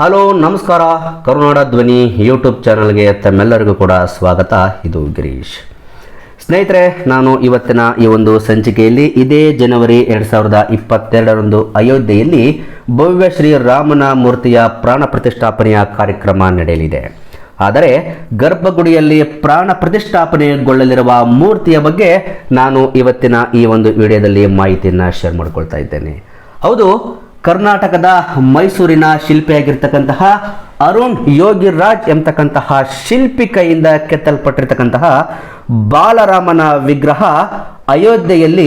Hello, ನಮಸ್ಕಾರ. ಕರುನಾಡ ಧ್ವನಿ YouTube ಚಾನಲ್ಗೆ ತಮ್ಮೆಲ್ಲರಿಗೂ ಕೂಡ ಸ್ವಾಗತ. ಇದು ಗಿರೀಶ್. ಸ್ನೇಹಿತರೆ, ನಾನು ಇವತ್ತಿನ ಈ ಒಂದು ಸಂಚಿಕೆಯಲ್ಲಿ ಇದೇ ಜನವರಿ ಎರಡು ಸಾವಿರದ ಇಪ್ಪತ್ತೆರಡರಂದು ಅಯೋಧ್ಯೆಯಲ್ಲಿ ಭವ್ಯ ಶ್ರೀ ರಾಮನ ಮೂರ್ತಿಯ ಪ್ರಾಣ ಪ್ರತಿಷ್ಠಾಪನೆಯ ಕಾರ್ಯಕ್ರಮ ನಡೆಯಲಿದೆ. ಆದರೆ, ಗರ್ಭಗುಡಿಯಲ್ಲಿ ಪ್ರಾಣ ಪ್ರತಿಷ್ಠಾಪನೆಗೊಳ್ಳಲಿರುವ ಮೂರ್ತಿಯ ಬಗ್ಗೆ ನಾನು ಇವತ್ತಿನ ಈ ಒಂದು ವಿಡಿಯೋದಲ್ಲಿ ಮಾಹಿತಿಯನ್ನು ಶೇರ್ ಮಾಡ್ಕೊಳ್ತಾ ಇದ್ದೇನೆ. ಹೌದು ಕರ್ನಾಟಕದ ಮೈಸೂರಿನ ಶಿಲ್ಪಿಯಾಗಿರ್ತಕ್ಕಂತಹ ಅರುಣ್ ಯೋಗಿರಾಜ್ ಎಂಬತಕ್ಕಂತಹ ಶಿಲ್ಪಿ ಕೈಯಿಂದ ಕೆತ್ತಲ್ಪಟ್ಟಿರ್ತಕ್ಕಂತಹ ಬಾಲರಾಮನ ವಿಗ್ರಹ ಅಯೋಧ್ಯೆಯಲ್ಲಿ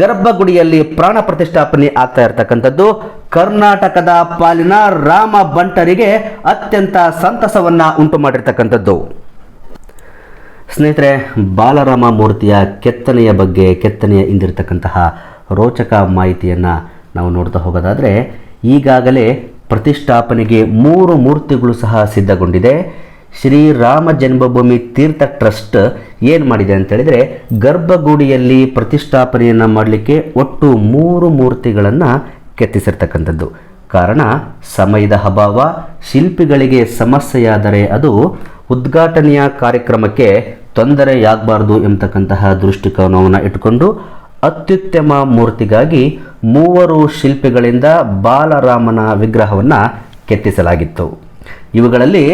ಗರ್ಭಗುಡಿಯಲ್ಲಿ ಪ್ರಾಣ ಪ್ರತಿಷ್ಠಾಪನೆ ಆಗ್ತಾ ಇರತಕ್ಕಂಥದ್ದು. ಕರ್ನಾಟಕದ ಪಾಲಿನ ರಾಮ ಬಂಟರಿಗೆ ಅತ್ಯಂತ ಸಂತಸವನ್ನ ಉಂಟು ಮಾಡಿರ್ತಕ್ಕಂಥದ್ದು. ಸ್ನೇಹಿತರೆ, ಬಾಲರಾಮ ಮೂರ್ತಿಯ ಕೆತ್ತನೆಯ ಬಗ್ಗೆ ಕೆತ್ತನೆಯ ಹಿಂದಿರ್ತಕ್ಕಂತಹ ರೋಚಕ ಮಾಹಿತಿಯನ್ನು ನಾವು ನೋಡ್ತಾ ಹೋಗೋದಾದರೆ, ಈಗಾಗಲೇ ಪ್ರತಿಷ್ಠಾಪನೆಗೆ ಮೂರು ಮೂರ್ತಿಗಳು ಸಹ ಸಿದ್ಧಗೊಂಡಿದೆ. ಶ್ರೀರಾಮ ಜನ್ಮಭೂಮಿ ತೀರ್ಥ ಟ್ರಸ್ಟ್ ಏನು ಮಾಡಿದೆ ಅಂತ ಹೇಳಿದರೆ, ಗರ್ಭಗುಡಿಯಲ್ಲಿ ಪ್ರತಿಷ್ಠಾಪನೆಯನ್ನು ಮಾಡಲಿಕ್ಕೆ ಒಟ್ಟು ಮೂರು ಮೂರ್ತಿಗಳನ್ನು ಕೆತ್ತಿಸಿರ್ತಕ್ಕಂಥದ್ದು. ಕಾರಣ, ಸಮಯದ ಅಭಾವ, ಶಿಲ್ಪಿಗಳಿಗೆ ಸಮಸ್ಯೆಯಾದರೆ ಅದು ಉದ್ಘಾಟನೆಯ ಕಾರ್ಯಕ್ರಮಕ್ಕೆ ತೊಂದರೆಯಾಗಬಾರ್ದು ಎಂಬತಕ್ಕಂತಹ ದೃಷ್ಟಿಕೋನವನ್ನು ಇಟ್ಟುಕೊಂಡು ಅತ್ಯುತ್ತಮ ಮೂರ್ತಿಗಾಗಿ ಮೂವರು ಶಿಲ್ಪಿಗಳಿಂದ ಬಾಲರಾಮನ ವಿಗ್ರಹವನ್ನು ಕೆತ್ತಿಸಲಾಗಿತ್ತು. ಇವುಗಳಲ್ಲಿ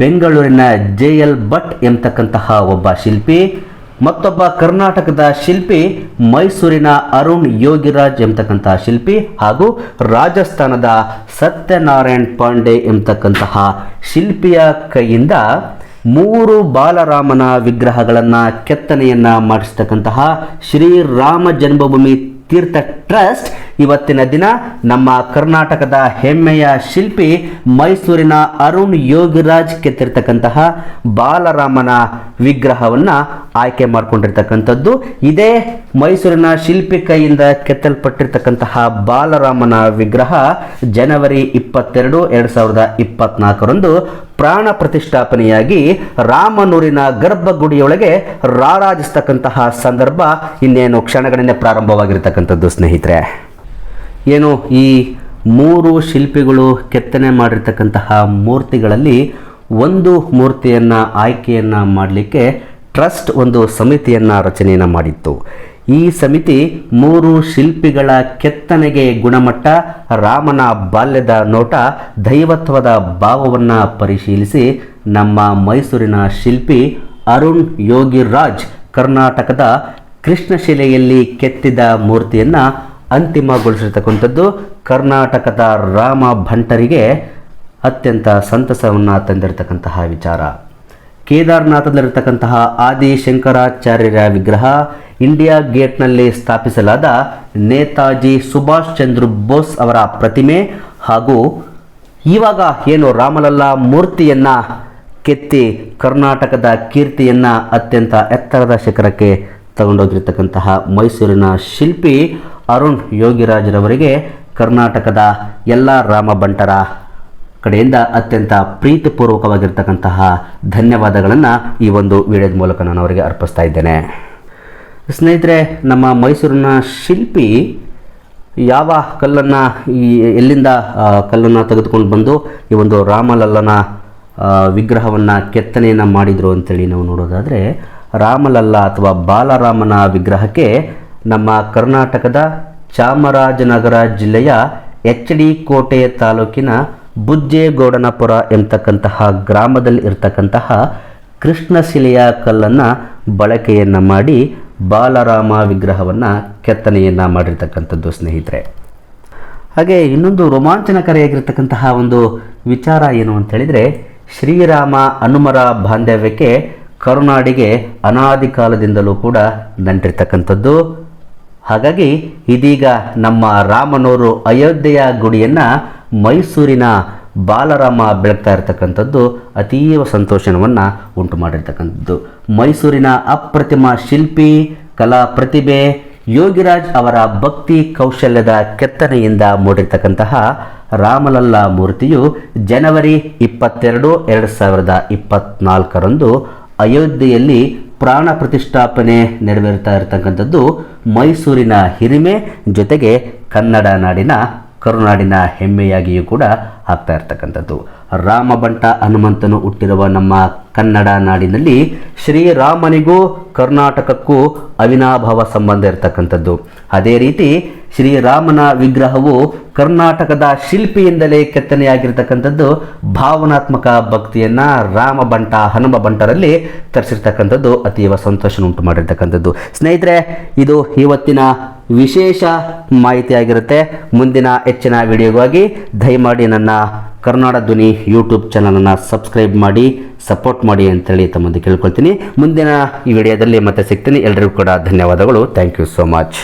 ಬೆಂಗಳೂರಿನ ಜೆ ಎಲ್ ಭಟ್ ಎಂಬತಕ್ಕಂತಹ ಒಬ್ಬ ಶಿಲ್ಪಿ, ಮತ್ತೊಬ್ಬ ಕರ್ನಾಟಕದ ಶಿಲ್ಪಿ ಮೈಸೂರಿನ ಅರುಣ್ ಯೋಗಿರಾಜ್ ಎಂಬತಕ್ಕಂತಹ ಶಿಲ್ಪಿ ಹಾಗೂ ರಾಜಸ್ಥಾನದ ಸತ್ಯನಾರಾಯಣ್ ಪಾಂಡೆ ಎಂಬತಕ್ಕಂತಹ ಶಿಲ್ಪಿಯ ಕೈಯಿಂದ ಮೂರು ಬಾಲರಾಮನ ವಿಗ್ರಹಗಳನ್ನು ಕೆತ್ತನೆಯನ್ನು ಮಾಡಿಸ್ತಕ್ಕಂತಹ ಶ್ರೀರಾಮ ಜನ್ಮಭೂಮಿ ತೀರ್ಥ ಟ್ರಸ್ಟ್ ಇವತ್ತಿನ ದಿನ ನಮ್ಮ ಕರ್ನಾಟಕದ ಹೆಮ್ಮೆಯ ಶಿಲ್ಪಿ ಮೈಸೂರಿನ ಅರುಣ್ ಯೋಗಿರಾಜ್ ಕೆತ್ತಿರ್ತಕ್ಕಂತಹ ಬಾಲರಾಮನ ವಿಗ್ರಹವನ್ನು ಆಯ್ಕೆ ಮಾಡಿಕೊಂಡಿರ್ತಕ್ಕಂಥದ್ದು. ಇದೇ ಮೈಸೂರಿನ ಶಿಲ್ಪಿ ಕೈಯಿಂದ ಕೆತ್ತಲ್ಪಟ್ಟಿರ್ತಕ್ಕಂತಹ ಬಾಲರಾಮನ ವಿಗ್ರಹ ಜನವರಿ ಇಪ್ಪತ್ತೆರಡು ಎರಡು ಸಾವಿರದ ಇಪ್ಪತ್ನಾಲ್ಕರಂದು ಪ್ರಾಣ ಪ್ರತಿಷ್ಠಾಪನೆಯಾಗಿ ರಾಮನೂರಿನ ಗರ್ಭಗುಡಿಯೊಳಗೆ ರಾರಾಜಿಸ್ತಕ್ಕಂತಹ ಸಂದರ್ಭ ಇನ್ನೇನು ಕ್ಷಣಗಳಿಂದ ಪ್ರಾರಂಭವಾಗಿರ್ತಕ್ಕಂಥದ್ದು ಸ್ನೇಹಿತರೆ. ಏನು ಈ ಮೂರು ಶಿಲ್ಪಿಗಳು ಕೆತ್ತನೆ ಮಾಡಿರ್ತಕ್ಕಂತಹ ಮೂರ್ತಿಗಳಲ್ಲಿ ಒಂದು ಮೂರ್ತಿಯನ್ನು ಆಯ್ಕೆಯನ್ನು ಮಾಡಲಿಕ್ಕೆ ಟ್ರಸ್ಟ್ ಒಂದು ಸಮಿತಿಯನ್ನು ರಚನೆಯನ್ನು ಮಾಡಿತ್ತು. ಈ ಸಮಿತಿ ಮೂರು ಶಿಲ್ಪಿಗಳ ಕೆತ್ತನೆಗೆ ಗುಣಮಟ್ಟ, ರಾಮನ ಬಾಲ್ಯದ ನೋಟ, ದೈವತ್ವದ ಭಾವವನ್ನು ಪರಿಶೀಲಿಸಿ ನಮ್ಮ ಮೈಸೂರಿನ ಶಿಲ್ಪಿ ಅರುಣ್ ಯೋಗಿರಾಜ್ ಕರ್ನಾಟಕದ ಕೃಷ್ಣಶಿಲೆಯಲ್ಲಿ ಕೆತ್ತಿದ ಮೂರ್ತಿಯನ್ನು ಅಂತಿಮಗೊಳಿಸಿರ್ತಕ್ಕಂಥದ್ದು ಕರ್ನಾಟಕದ ರಾಮ ಭಂಟರಿಗೆ ಅತ್ಯಂತ ಸಂತಸವನ್ನು ತಂದಿರತಕ್ಕಂತಹ ವಿಚಾರ. ಕೇದಾರನಾಥದಲ್ಲಿರತಕ್ಕಂತಹ ಆದಿ ಶಂಕರಾಚಾರ್ಯರ ವಿಗ್ರಹ ಇಂಡಿಯಾ ಗೇಟ್ನಲ್ಲಿ ಸ್ಥಾಪಿಸಲಾದ ನೇತಾಜಿ ಸುಭಾಷ್ ಚಂದ್ರ ಬೋಸ್ ಅವರ ಪ್ರತಿಮೆ ಹಾಗೂ ಇವಾಗ ಏನು ರಾಮಲಲ್ಲಾ ಮೂರ್ತಿಯನ್ನು ಕೆತ್ತಿ ಕರ್ನಾಟಕದ ಕೀರ್ತಿಯನ್ನು ಅತ್ಯಂತ ಎತ್ತರದ ಶಿಖರಕ್ಕೆ ತಗೊಂಡೋಗಿರ್ತಕ್ಕಂತಹ ಮೈಸೂರಿನ ಶಿಲ್ಪಿ ಅರುಣ್ ಯೋಗಿರಾಜ್ರವರಿಗೆ ಕರ್ನಾಟಕದ ಎಲ್ಲ ರಾಮ ಬಂಟರ ಕಡೆಯಿಂದ ಅತ್ಯಂತ ಪ್ರೀತಿಪೂರ್ವಕವಾಗಿರ್ತಕ್ಕಂತಹ ಧನ್ಯವಾದಗಳನ್ನು ಈ ಒಂದು ವಿಡಿಯೋದ ಮೂಲಕ ನಾನು ಅವರಿಗೆ ಅರ್ಪಿಸ್ತಾ ಇದ್ದೇನೆ. ಸ್ನೇಹಿತರೆ, ನಮ್ಮ ಮೈಸೂರಿನ ಶಿಲ್ಪಿ ಯಾವ ಕಲ್ಲನ್ನು ಈ ಎಲ್ಲಿಂದ ಕಲ್ಲನ್ನು ತೆಗೆದುಕೊಂಡು ಬಂದು ಈ ಒಂದು ರಾಮಲಲ್ಲನ ವಿಗ್ರಹವನ್ನು ಕೆತ್ತನೆಯನ್ನು ಮಾಡಿದರು ಅಂತೇಳಿ ನಾವು ನೋಡೋದಾದರೆ, ರಾಮಲಲ್ಲ ಅಥವಾ ಬಾಲರಾಮನ ವಿಗ್ರಹಕ್ಕೆ ನಮ್ಮ ಕರ್ನಾಟಕದ ಚಾಮರಾಜನಗರ ಜಿಲ್ಲೆಯ ಎಚ್ ಡಿ ಕೋಟೆ ತಾಲೂಕಿನ ಬುಜ್ಜೇಗೌಡನಪುರ ಎಂಬತಕ್ಕಂತಹ ಗ್ರಾಮದಲ್ಲಿ ಇರ್ತಕ್ಕಂತಹ ಕೃಷ್ಣಶಿಲೆಯ ಕಲ್ಲನ್ನು ಬಳಕೆಯನ್ನು ಮಾಡಿ ಬಾಲರಾಮ ವಿಗ್ರಹವನ್ನು ಕೆತ್ತನೆಯನ್ನು ಮಾಡಿರ್ತಕ್ಕಂಥದ್ದು, ಸ್ನೇಹಿತರೆ. ಹಾಗೆ ಇನ್ನೊಂದು ರೋಮಾಂಚನಕಾರಿಯಾಗಿರ್ತಕ್ಕಂತಹ ಒಂದು ವಿಚಾರ ಏನು ಅಂತ ಹೇಳಿದರೆ, ಶ್ರೀರಾಮ ಹನುಮರ ಬಾಂಧವ್ಯಕ್ಕೆ ಕರುನಾಡಿಗೆ ಅನಾದಿ ಕಾಲದಿಂದಲೂ ಕೂಡ ನಂಟಿರ್ತಕ್ಕಂಥದ್ದು. ಹಾಗಾಗಿ ಇದೀಗ ನಮ್ಮ ರಾಮನೂರು ಅಯೋಧ್ಯೆಯ ಗುಡಿಯನ್ನು ಮೈಸೂರಿನ ಬಾಲರಾಮ ಬೆಳಗ್ತಾ ಇರತಕ್ಕಂಥದ್ದು ಅತೀವ ಸಂತೋಷವನ್ನು ಉಂಟು ಮಾಡಿರ್ತಕ್ಕಂಥದ್ದು. ಮೈಸೂರಿನ ಅಪ್ರತಿಮ ಶಿಲ್ಪಿ, ಕಲಾ ಪ್ರತಿಭೆ, ಯೋಗಿರಾಜ್ ಅವರ ಭಕ್ತಿ ಕೌಶಲ್ಯದ ಕೆತ್ತನೆಯಿಂದ ಮೂಡಿರ್ತಕ್ಕಂತಹ ರಾಮಲಲ್ಲ ಮೂರ್ತಿಯು ಜನವರಿ ಇಪ್ಪತ್ತೆರಡು, ಎರಡು ಸಾವಿರದ ಇಪ್ಪತ್ತ್ನಾಲ್ಕರಂದು ಅಯೋಧ್ಯೆಯಲ್ಲಿ ಪ್ರಾಣ ಪ್ರತಿಷ್ಠಾಪನೆ ನೆರವೇರ್ತಾ ಇರತಕ್ಕಂಥದ್ದು ಮೈಸೂರಿನ ಹಿರಿಮೆ, ಜೊತೆಗೆ ಕನ್ನಡ ನಾಡಿನ, ಕರುನಾಡಿನ ಹೆಮ್ಮೆಯಾಗಿಯೂ ಕೂಡ ಆಗ್ತಾ ಇರ್ತಕ್ಕಂಥದ್ದು. ರಾಮಬಂಟ ಹನುಮಂತನು ಹುಟ್ಟಿರುವ ನಮ್ಮ ಕನ್ನಡ ನಾಡಿನಲ್ಲಿ ಶ್ರೀರಾಮನಿಗೂ ಕರ್ನಾಟಕಕ್ಕೂ ಅವಿನಾಭಾವ ಸಂಬಂಧ ಇರತಕ್ಕಂಥದ್ದು. ಅದೇ ರೀತಿ ಶ್ರೀರಾಮನ ವಿಗ್ರಹವು ಕರ್ನಾಟಕದ ಶಿಲ್ಪಿಯಿಂದಲೇ ಕೆತ್ತನೆಯಾಗಿರ್ತಕ್ಕಂಥದ್ದು. ಭಾವನಾತ್ಮಕ ಭಕ್ತಿಯನ್ನು ರಾಮ ಬಂಟ, ಹನುಮ ಬಂಟರಲ್ಲಿ ತರಿಸಿರ್ತಕ್ಕಂಥದ್ದು ಅತೀವ ಸಂತೋಷ ಉಂಟು ಮಾಡಿರ್ತಕ್ಕಂಥದ್ದು. ಸ್ನೇಹಿತರೆ, ಇದು ಇವತ್ತಿನ ವಿಶೇಷ ಮಾಹಿತಿಯಾಗಿರುತ್ತೆ. ಮುಂದಿನ ಹೆಚ್ಚಿನ ವಿಡಿಯೋಗಾಗಿ ದಯಮಾಡಿ ನನ್ನ ಕರ್ನಾಡ ಧ್ವನಿ ಯೂಟ್ಯೂಬ್ ಚಾನಲನ್ನು ಸಬ್ಸ್ಕ್ರೈಬ್ ಮಾಡಿ. ಸಪೋರ್ಟ್ ಮಾಡಿ ಅಂತೇಳಿ ತಮ್ಮೊಂದು ಕೇಳ್ಕೊಳ್ತೀನಿ. ಮುಂದಿನ ಈ ವಿಡಿಯೋದಲ್ಲಿ ಮತ್ತೆ ಸಿಗ್ತೀನಿ. ಎಲ್ಲರಿಗೂ ಕೂಡ ಧನ್ಯವಾದಗಳು. Thank you so much